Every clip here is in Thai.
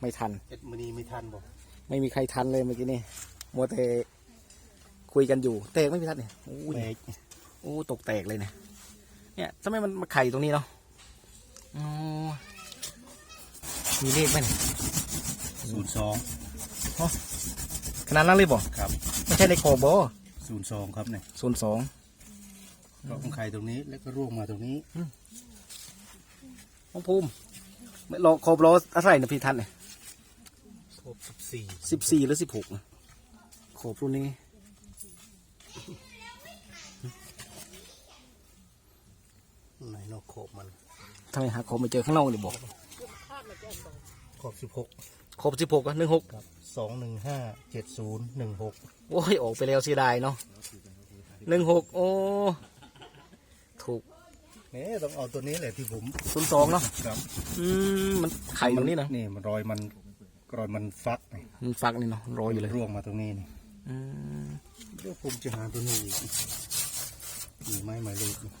ไม่ทัน เอ็ดมณีไม่ทันบอกไม่มีใครทันเลยเมื่อกี้นี่มัวแต่คุยกันอยู่แตกไม่มีทันเนี่ยโอ้ยแตกโอ้ตกแตกเลยเนี่ยเนี่ยทำไมมันมาไข่ตรงนี้เนาะอ๋อมีเลขไหมเนี่ยศูนย์สองขนาดนั้นเลยบ่ครับไม่ใช่ในขอบบ่ศูนย์สองครับเนี่ยศูนย์สองก็ของไข่ตรงนี้แล้วก็ร่วงมาตรงนี้น้องภูมิไม่รอขอบรออะไรนะพี่ทันเนี่ยคร บสิบสี่สิบสี่หรือสิบหกนะขอบรุ่นนี้ ไหนนอกขอบมันทำไมหาขอบไม่เจอข้างนอกเลยบอก ขอบสิบหกขอบสิบหกอะหนึ่งหกครับสองหนึ่งห้าเจ็ดศูนย์หนึ่งหกโอ้ย ออกไปแล้วเสียดายเนาะหนึ่งหกโอ้ ถูกเนี่ยต้องเอาตัวนี้แหละที่ผมศูนย์สองเนาะ ครับ อืม มันไข่ตรงนี้นะนี่มันรอยมัน รอยมันฟักนี่มันฟักนี่เนาะรออยู่เลยร่วงมาตรงนี้นี่อืมเดี๋ยวผมจะหาตัวนี้อีกมีไม้หมายเลขนี่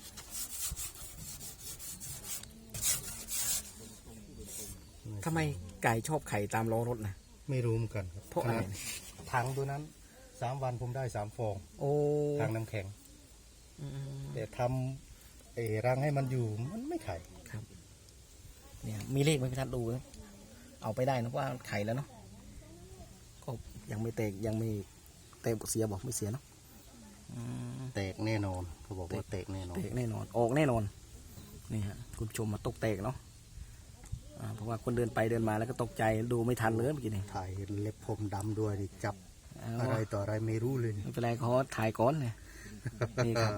ทำไมไก่ชอบไข่ตามล้อรถนะ ไม่รู้เหมือนกันครับเพราะอะไรถังตัวนั้นสามวันผมได้สามฟองโอ้ทางน้ำแข็ง อืมแต่ทำเออรังให้มันอยู่มันไม่ไข่เนี่ยมีเลขไหมพี่ทัศน์ดูนะ เอาไปได้นะว่าไข่แล้วเนาะก็ยังไม่แตกยังไม่แตกเสียบอกไม่เสียเนาะอืมแตกแน่นอนเขาบอกว่าแตกแน่นอนแตกแน่นอนออกแน่นอนนี่ฮะคุณผู้ชมมาตกแตกเนาะอ่าเพราะว่าคนเดินไปเดินมาแล้วก็ตกใจดูไม่ทันเลยเมื่อกี้นี่ถ่ายเล็บผมดำด้วยดิจับเอาอะไรต่ออะไรไม่รู้เลยไม่เป็นไรเขาถ่ายก่อนเนี่ยนี่ครับ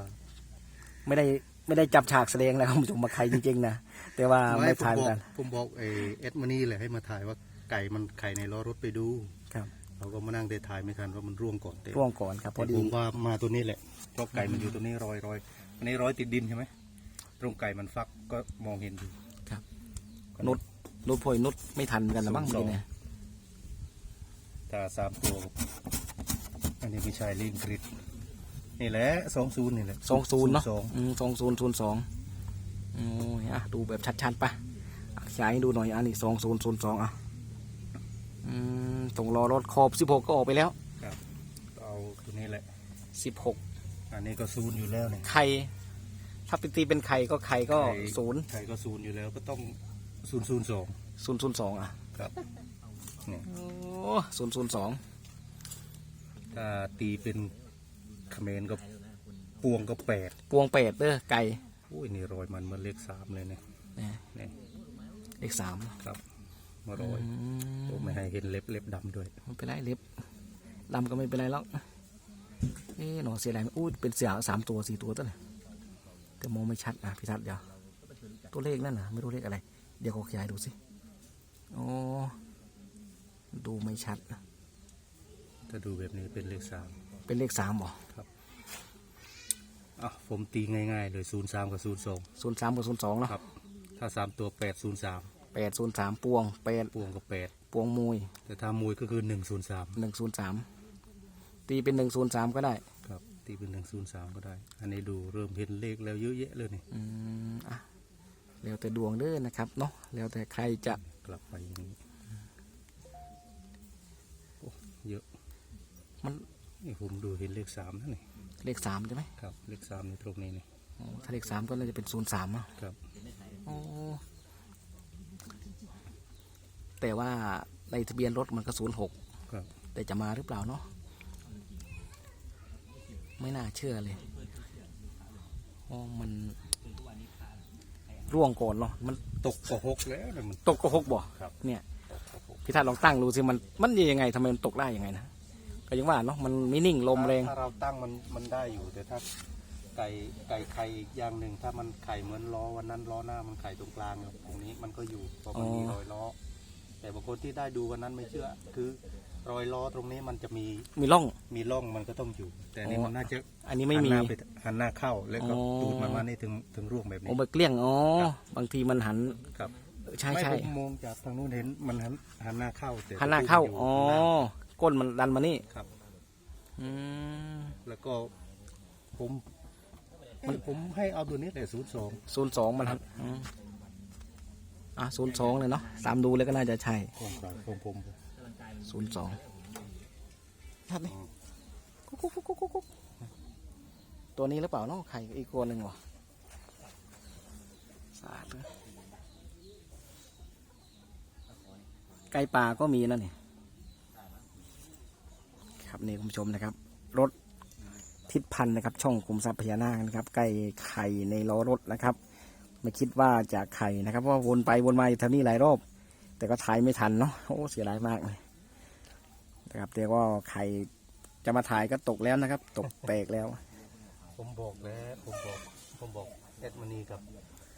ไม่ได้ ไม่ได้จับฉากแสดงแล้วคุณผู้ชมมาใครจริงๆนะแต่ว่าไม่ผมถ่ายเหบมืออนกกัน ผมบอกเออเอ็ดมานี่แหละให้มาถ่ายว่าไก่มันไข่ในล้อรถไปดูครับเราก็มานั่งได้ถ่ายไม่ทันว่ามันร่วงก่อนแต่ร่วงก่อนครับพอดีผมว่ามาตัวนี้แหละเพราะไก่มันอยู่ตัวนี้รอยรอยอันนี้รอยติดดินใช่ไหมตรงไก่มันฟักก็มองเห็นอยู่ครับนุดนุดพลอยนุดไม่ทันเหมือนกันนะบ้างเมื่อกี้เนี่ยถ้าสามตัวอันนี้ไม่ใช่ลิงกริด นี่แหละสองศูนย์นี่แหละสองศูนย์เนาะสองสองศูนย์ศูนย์สองโอ้ยอะดูแบบชัดๆปะอะขยายให้ดูหน่อยอันนี้สองศูนย์ศูนย์สองอะอืมตรงรอรถขอบสิบหกก็ออกไปแล้วครับเอาตัวนี้แหละสิบหกอันนี้ก็ศูนย์อยู่แล้วเนี่ยไข่ถ้าเป็นตีเป็นไข่ก็ไข่ก็ไข่ศูนย์ไข่ก็ศูนย์อยู่แล้วก็ต้องศูนย์ศูนย์สองศูนย์ศูนย์สองอะครับเนี่ยโอ้ศูนย์ศูนย์สองถ้าตีเป็น เขมรก็ปวงก็แปดปวงเป็ดเด้อไก่อุ้ยนี่รอยมันเหมันเลขสามเลยเนี่ยเนี่ยเนี่ยเลขสามครับมารอยอืมผมไม่ให้เห็นเล็บเล็บดำด้วยไม่เป็นไรเล็บดำก็ไม่เป็นไรแล้วเอ๊ะหนอเสียดายไหมอู้เป็นเสียสามตัวสี่ตัวตัวเลยแต่มองไม่ชัดนะพี่ทัศน์เดี๋ยวตัวเลขนั่นนะไม่รู้เลขอะไร เดี๋ยวขอขยายดูสิโอ้ดูไม่ชัดนะถ้าดูแบบนี้เป็นเลขสามเป็นเลขสามเหรอ อะผมตีง่ายๆเลยศูนย์สามกับศูนย์สองศูนย์สามกับศูนย์สองเนาะครับ ถ้าสามตัวแปดศูนย์สามแปดศูนย์สามปวงแปดปวงก็แปดปวงมวยแต่ถ้ามวยก็คือหนึ่งศูนย์สามหนึ่งศูนย์สามตีเป็นหนึ่งศูนย์สามก็ได้ ครับ ตีเป็นหนึ่งศูนย์สามก็ได้ อันนี้ดูเริ่มเห็นเลขแล้วเยอะแยะเลยนี่อืมอะแล้วแต่ดวงเด้อนะครับเนาะแล้วแต่ใครจะกลับไปอย่างนี้โอ้เยอะ มันนี่ผมดูเห็นเลขสามนะนี่ เลขสามใช่ไหมครับเลขสามในตรงนี้นี่อ๋อถ้าเลขสามก็น่าจะเป็นศูนย์สามอะครับโอ้แต่ว่าในทะเบียนรถมันก็ศูนย์หกครับแต่จะมาหรือเปล่าเนาะไม่น่าเชื่อเลยโอ้มันร่วงก่อนเนาะมันตกก็หกแล้วนะมัน ตกก็หกบ่ครับ เนี่ยพี่ทัศน์ลองตั้งดูสิมันมันยังไงทำไมมันตกได้ยังไงนะ ก็ยังว่าเนาะมันไม่นิ่งลมแรง ถ้าเราตั้งมันมันได้อยู่แต่ถ้าไก่ไก่ไข่อีกอย่างหนึ่งถ้ามันไข่เหมือนล้อวันนั้นล้อหน้ามันไข่ตรงกลางครับตรงนี้มันก็อยู่เพราะมันมีรอยล้อ แต่บางคนที่ได้ดูวันนั้นไม่เชื่อ คือรอยล้อตรงนี้มันจะมีมีร่อง มีร่องมันก็ต้องอยู่ แต่อันนี่อ๋อ มันน่าจะอันนี้ไม่มี หันหน้าไปหันหน้าเข้าแล้วก็อ๋อ ตูดมันมานี่ถึงถึงร่วงแบบโอ้นี้ไปเกลี้ยงอ๋อครับ บางทีมันหันครับใช่ไม่ใช่ผมมองจากทางนู้นเห็นมันหันหันหน้าเข้าแต่หันหน้าเข้าตูดอ๋อมันอยู่ ก้นมันดันมานี่ข้างหน้าครับ อืมแล้วก็ผมเอ้ยผมให้เอาตัวนี้แหละศูนย์สองศูนย์สองมันหันอืมอะศูนย์สองเลยเนาะตามดูแล้วก็น่าจะใช่ผมครับผมผมศูนย์สองชัดไหมกุ๊กกุ๊กกุ๊กกุ๊กกุ๊กตัวนี้หรือเปล่าเนาะไข่อีกตัวหนึ่งวะสาธุไก่ป่าก็มีนะเนี่ยครับ นี่คุณผู้ชมนะครับ รถทิศพันธ์นะครับ ช่องกลุ่มทรัพย์พญานาคนะครับไก่ไข่ในล้อรถนะครับ ไม่คิดว่าจะไข่นะครับเพราะว่าวนไปวนมาอยู่แถวนี้หลายรอบ แต่ก็ถ่ายไม่ทันเนาะโอ้เสียดายมากเลยนะครับแต่ว่าไข่จะมาถ่ายก็ตกแล้วนะครับ ตกแตกแล้ว ผมบอกแล้วผมบอกผมบอกแอดมณีกับ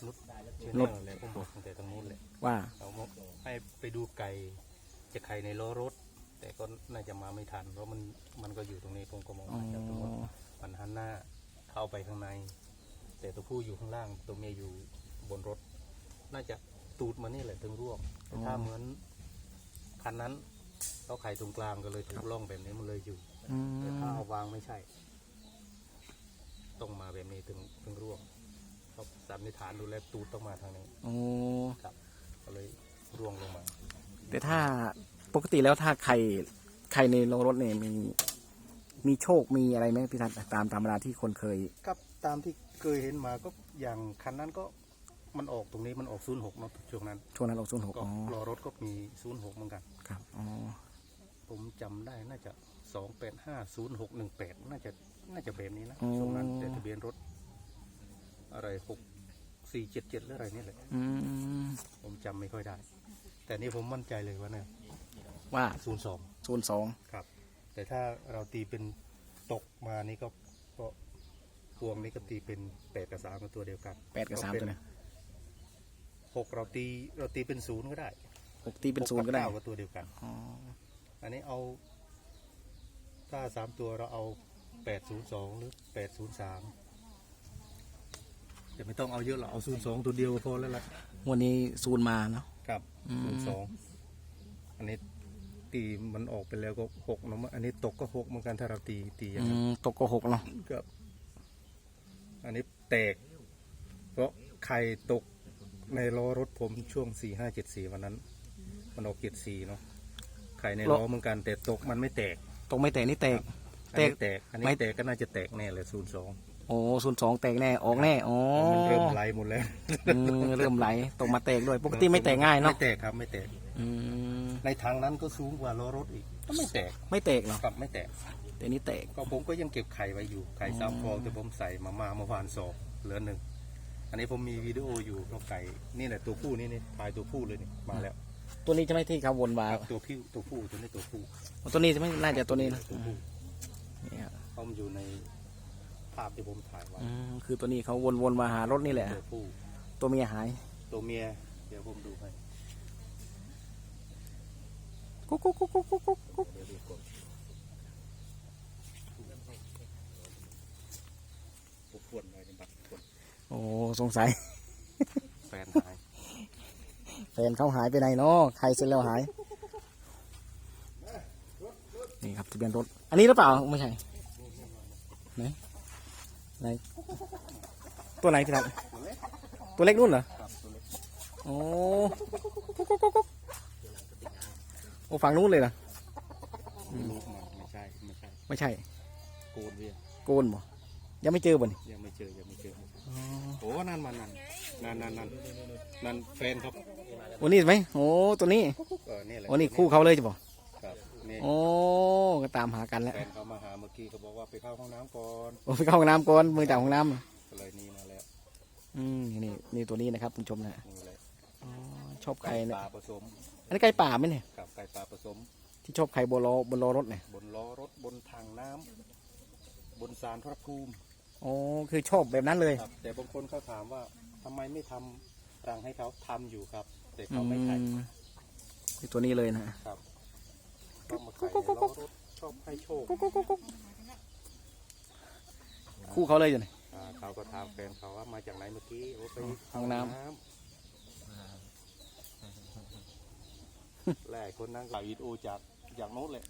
นุชเชนนุแนชลเลยผมบอกตั้งแต่ตรงนู้นเลยว่าเอามาให้ไปดูไก่จะไข่ในล้อรถ แต่ก็น่าจะมาไม่ทัน เพราะมันมันก็อยู่ตรงนี้ผมก็มองอ๋อมาจากตรงนู้นมันหันหน้าเข้าไปข้างใน แต่ตัวผู้อยู่ข้างล่าง ตัวเมียอยู่บนรถ น่าจะตูดมานี่แหละถึงร่วงแต่ถ้าเหมือนคันนั้นเขาไข่ตรงกลางก็เลยถูกล่องแบบนี้มันเลยอยู่อืแต่ถ้ามเอาวางไม่ใช่ ต้องมาแบบนี้ถึงถึงร่วงเขาสันนิษฐานดูแลวตูดต้องมาทางนี้โอ้ครับก็เลยร่วงลงมา แต่ถ้า ปกติแล้วถ้าไข่ไข่ในโรงรถเนี่ยมี มีโชคมีอะไรไหมพี่ทัศน์ตามตามเวลาที่คนเคย ครับตามที่เคยเห็นมาก็อย่างคันนั้นก็มันออกตรงนี้มันออกศูนย์หกเนาะช่วงนั้นช่วงนั้นเราศูนย์หกก็อ๋อรอรถก็มีศูนย์หกเหมือนกัน ครับอ๋อผมจำได้น่าจะสองแปดห้าศูนย์หกหนึ่งแปดน่าจะน่าจะแบบนี้นะช่วงนั้นแต่ทะเบียนรถ อะไรหกสี่เจ็ดเจ็ดหรืออะไรนี่แหละอืมผมจำไม่ค่อยได้ แต่นี่ผมมั่นใจเลยว่าเนี่ย ว่าศูนย์สองศูนย์สองครับ แต่ถ้าเราตีเป็นตกมานี่ก็ก็พวงนี้ก็ตีเป็นแปดกับสามเป็นตัวเดียวกันแปดกับสามตัวเนี่ยหกเราตีเราตีเป็นศูนย์ก็ได้หกตีเป็นศูนย์ก็ได้หกับเาก็ตัวเดียวกันอ๋ออันนี้เอาถ้าสามตัวเราเอาแปดศูนย์สองหรือแปดศูนย์สามจะไม่ต้องเอาเยอะหรอกเอาศูนย์สองตัวเดียวก็พอแล้วล่ะวันนี้ศูนย์มาเนาะครับอืมศูนย์สองอันนี้ ตีมันออกไปแล้วก็หกเนอะอันนี้ตกก็หกเหมือนกันถ้าเราตีตีอย่างอืนั้นมตกก็หกเนาะครับ อันนี้แตก เพราะไข่ตกในล้อรถผมช่วงสี่ห้าเจ็ดสี่วันนั้น มันออกเจ็ดสี่เนาะไข่ในล้อเหมือนกัน แต่ตกมันไม่แตกตกไม่แตกนี่แตก อันนี้แตแตกกอันนี้ไม่แตกก็น่าจะแตกแน่เลยศูนย์สองโอ้ศูนย์สองแตกแน่ออกแน่อ๋อมันเริ่มไหลหมดแล้ว อืมเริ่มไหลตกมาแตกด้วย ปกติไม่แตกง่ายเนาะไม่แตกครับไม่แตกอืม ในทางนั้นก็สูงกว่าล้อรถอีก ก็ไม่แตกไม่แตกเนาะครับไม่แตก แต่นี่แตก ก็ผมก็ยังเก็บไข่ไว้อยู่ไข่สามอ๋อฟองแต่ผมใส่มามาเมื่อวานสองเหลือหนึ่งอันนี้ผมมีวิดีโออยู่ก็ไก่นี่แหละตัวผู้นี่นี่ถ่ายตัวผู้เลยนี่มาแล้ว ตัวนี้จะไม่ที่เขาวนมาตัวพี่ตัวผู้ตัวนี้ตัวผู้ตัวนี้จะไม่น่าจะตัวนี้นะตัวผู้นี่ครับเขามันอยู่ในภาพที่ผมถ่ายไว้อืมคือตัวนี้เขาวนวนมาหารถนี่แหละ ตัวผู้ตัวเมียหาย ตัวเมียเดี๋ยวผมดูให้ กุ๊กกุ๊กกุ๊กกุ๊กกุ๊กกุ๊กกุ๊กเดี๋ยวดูก่อนผมควรไว้ในบัตรควรโอ้สงสัยแฟนหายแฟนเขาหายไปไหนเนาะใครเสร็จแล้วหาย นี่ครับทะเบียนรถ อันนี้หรือเปล่า ไม่ใช่ ไหน ไหน ตัวไหนพี่ทัศน์ตัวเล็กนู่นเหรอ โอ้กุ๊กกุ๊กกุ๊กกุ๊กโอ้ฝั่งนู้นเลยเหรอลูกมันไม่ใช่ไม่ใช่ไม่ใช่ โกนเวียโกนบ่ยังไม่เจอบ่นี่ยังไม่เจอยังไม่เจอโอ้นั่นมันนั่นนั่นนั่นนั่นนั่นแฟนครับโอ้นี่ไหมโอ้ตัวนี้เออนี่แหละโอ้นี่คู่เขาเลยจะบอกครับนี่โอ้ก็ตามหากันแล้วแฟนเขามาหาเมื่อกี้เขาบอกว่าไปเข้าห้องน้ำก่อนโอ้ไปเข้าห้องน้ำก่อนมือจากห้องน้ำก็เลยนี่มาแล้วอืมนี่นี่ตัวนี้นะครับคุณผู้ชมนะนี่แหละอ๋อชอบไก่ปเนี่ยลาผสม อันนี้ไก่ป่าไหมเนี่ยกับไก่ปลาผสม ที่ชอบไข่บนล้อบนล้อรถเนี่ยบนล้อรถบนทางน้ำบนสารพระภูมิโอ้คือชอบแบบนั้นเลย ครับ แต่บางคนเขาถามว่าทำไมไม่ทำรังให้เขาทำอยู่ครับ แต่อืเขาไม่ไข่มนี่ตัวนี้เลยนะ ครับก็มาไข่ในล้อรถชอบให้โชคคู่เขาเลยอยู่เนี่ย อ่าเขาก็ถามแฟนเขาว่ามาจากไหนเมื่อกี้โอ้ไปห้องน้ำ แหละคนนั่งถ่ายวีดีโอจากจากโน้นเลย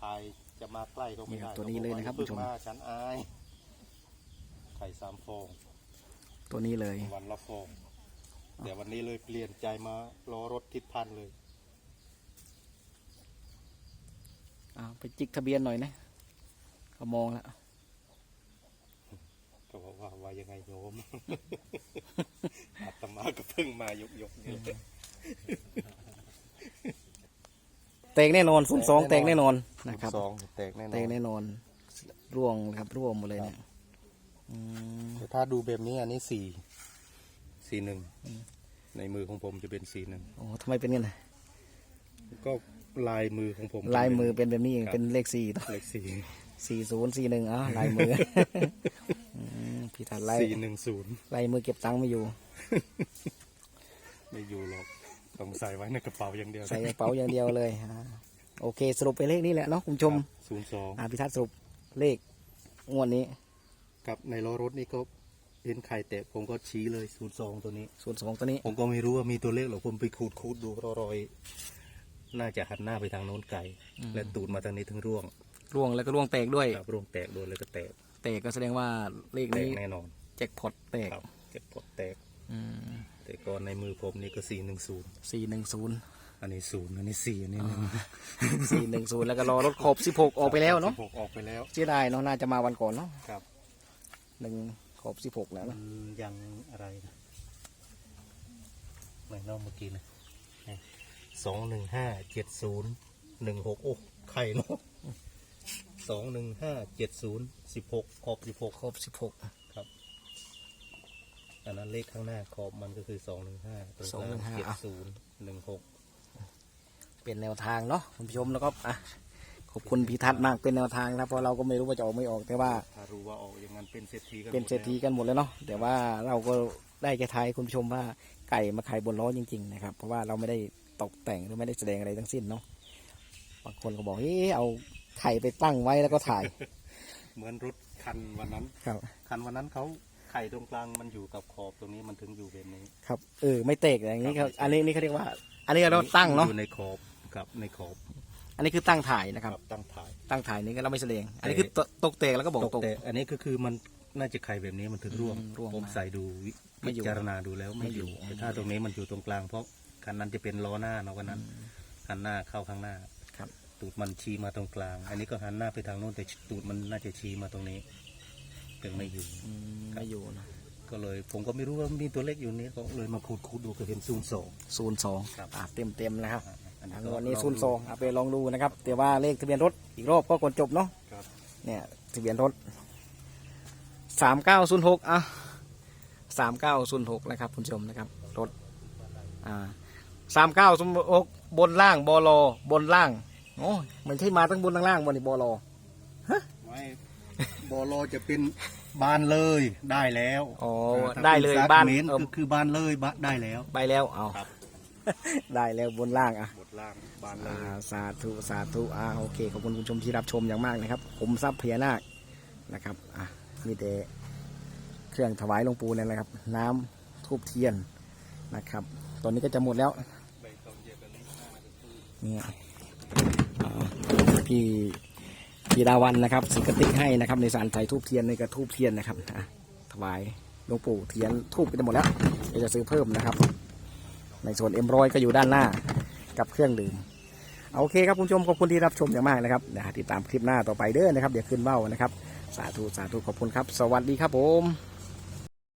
ถ่ายจะมาใกล้ก็ไม่นี่คได้รับตัวนี้เลยนะครับพิ่ผู้งชมมาฉันอายไข่สามฟองตัวนี้เลยวันละฟองแต่วันนี้เลยเปลี่ยนใจมารอรถทิศพันธ์เลยอ้าวไปจิกทะเบียนหน่อยนะเขามองแล้วก็บอกว่าว่ายังไงโยมอาตมาก็เพิ่งมายกยกๆนี่ แหละแตกแน่นอนศูนย์สองแตกแน่นอนนะครับสองแตกแน่นอแตกนแน่นอนร่วงนะครับร่วงหมดเลยเนี่ยอืมแต่ถ้าดูแบบนี้อันนี้สี่สี่หนึ่งในมือของผมจะเป็นสี่หนึ่งโอ้ทำไมเป็นงั้นน่ะก็ลายมือของผมลายมือเป็นแบบนี้เองครับเป็นเลขสี่เลขสี่สี่ศูนย์สี่หนึ่งอะลายมืออืมพี่ถัดลายสี่หนึ่งศูนย์ลายมือเก็บตังค์ไม่อยู่ ไม่อยู่หรอก ต้องใส่ไว้ในกระเป๋าอย่างเดียวใส่กระเป๋าอย่างเดียวเลยอ่าโอเค สรุปไปนเลขนี้แหละเนาะคุณผู้ชมศูนย์สองอ่าพิทัศน์สรุปเลขงวดนี้กับในล้อรถนี่ก็เห็นไข่แตกผมก็ชี้เลยศูนย์สองตัวนี้ ศูนย์สองตัวนี้ผมก็ไม่รู้ว่ามีตัวเลขหรอกผมไปขูดขูดดูรอยๆน่าจะหันหน้าไปทางโน้นไกลและตูดมาทางนี้ถึงร่วงร่วงแล้วก็ร่วงแตกด้วย ครับร่วงแตกโดนเลยก็แตกแตกก็แสดงว่าเลขแตนี้กแน่นอนแจ็คพอตแตกครับเจ็บปวดแตก อืม แต่ก่อนในมือผมนี่ก็สี่หนึ่งศูนย์สี่หนึ่งศูนย์อันนี้ศูนย์อันนี้สี่อันนี้หนึ่งสี่หนึ่งศูนย์แล้วก็รอรถครบสิบหกออกไปแล้วเนาะหกออกไปแล้วเสียดายเนาะน่าจะมาวันก่อนเนาะครับหนึ่งครบสิบหกแล้วมันะนยังอะไรนะไม่นอกเมื่อกี้นะสองหนึ่งห้าเจ็ดศูนย์หนึ่งหกโอ้ไข่เนาะสองหนึ่งห้าเจ็ดศูนย์สิบหกขอบสิบหกครบสิบหกครับ อันนั้นเลขข้างหน้าขอบมันก็คือสองหนึ่งห้าตรงสองกหนึ่ลางงห้าเจ็ดอะศูนย์หนึ่งหกเป็นแนวทางเนาะคุณผู้ชมแล้วก็อะขอบคุณพิทัศน์มากเป็นแนวทางนะเพราะเราก็ไม่รู้ว่าจะออกไม่ออกแต่ว่าถ้ารู้ว่าออกอย่างนั้นเป็นเศรษฐีกันเป็นเศรษฐีกันหมดแล้วเนาะแต่ว่าเราก็ได้แค่ทายให้คุณผู้ชมว่าไก่มาขายบนล้อจริง ๆ นะครับ เพราะว่าเราไม่ได้ตกแต่งหรือไม่ได้แสดงอะไรทั้งสิ้นเนาะบางคนก็บอกเฮ้เอาไข่ไปตั้งไว้แล้วก็ถ่าย เหมือนรถคันวันนั้นครับคันวันนั้นเขา ไข่ตรงกลางมันอยู่กับขอบตรงนี้มันถึงอยู่แบบนี้ ครับเออไม่เตกอย่างนี้ครับครับอันนี้นี่เขาเรียกว่า อันนี้เราตั้งเนาะอยู่ในขอบกับในขอบอันนี้คือตั้งถ่ายนะครับ ตั้งถ่าย ตั้งถ่ายนี่ก็เราไม่แสดง อันนี้คือตตกเตกแล้วก็บอกตกแต่อันนี้ก็คือมันน่าจะไข่แบบนี้มันถึงร่วงอืมร่วงผมมาใส่ดูวิไม่อยู่จารณาดูแล้วไม่ไม่ออยู่ยู่แต่ถ้าตรงนี้มันอยู่ตรงกลางเพราะคันนั้นจะเป็นล้อหน้าเนาะวันนั้นหันหน้าเข้าข้างหน้าครับ ตูดมันชี้มาตรงกลาง อันนี้ก็หันหน้าไปทางโน้นแต่ตูดมันน่าจะชี้มาตรงนี้ ยังไม่อยู่ อืมไม่อยู่นะก็เลย ผมก็ไม่รู้ว่ามีตัวเลขอยู่นี้ก็เลยมาคูดคูดดูก็เห็นศูนย์สอง ศูนย์สองครับ อะเต็มเต็มๆนะครับอันอันี้นก็นี้ลศูนย์สองเอาไปลองดูนะครับ แต่ว่าเลขทะเบียนรถอีกรอบก็กดจบเนาะ ครับ เนี่ยทะเบียนรถสามเก้าศูนย์หกอะสามเก้าศูนย์หกนะครับคุณผู้ชมนะครับ รถ อ่าสามเก้าศูนย์หกบนล่างบอลอบนล่าง โอ้ยมันใช่มาตั้งบนตั้งล่างบนนี่บอลอไม่ บอลจะเป็นบานเลยได้แล้วอ๋อถ้าได้เลยป็บ้านเมนเออคือคือบานเลยบะได้แล้ว ไปแล้วเอาครับ ได้แล้วบนล่างอะ บทล่างบานเลอ่ายสาธุสาธุอ่าโอเคขอบคุณคุณผู้ชมที่รับชมอย่างมากนะครับ ผมทรัพย์พญานาคนะครับอะมีแต่เครื่องถวายหลวงปู่เนี่ยนะครับ น้ำทูบเทียนนะครับ ตอนนี้ก็จะหมดแล้วนี่อ่าพี่ พีดาวันนะครับสิกติให้นะครับ ในสารใส่ทูบเทียนในกระทูบเทียนนะครับถวายหลวงปู่เทียนทูบก็จะหมดแล้วเดี๋ยวจะซื้อเพิ่มนะครับ ในส่วนเอ็มรอยก็อยู่ด้านหน้ากับเครื่องดื่มโอเคครับคุณผู้ชมขอบคุณที่รับชมอย่างมากนะครับเดี๋ยวติดตามคลิปหน้าต่อไปเด้อนะครับเดี๋ยวขึ้นเบ้านะครับ สาธุสาธุขอบคุณครับ สวัสดีครับผม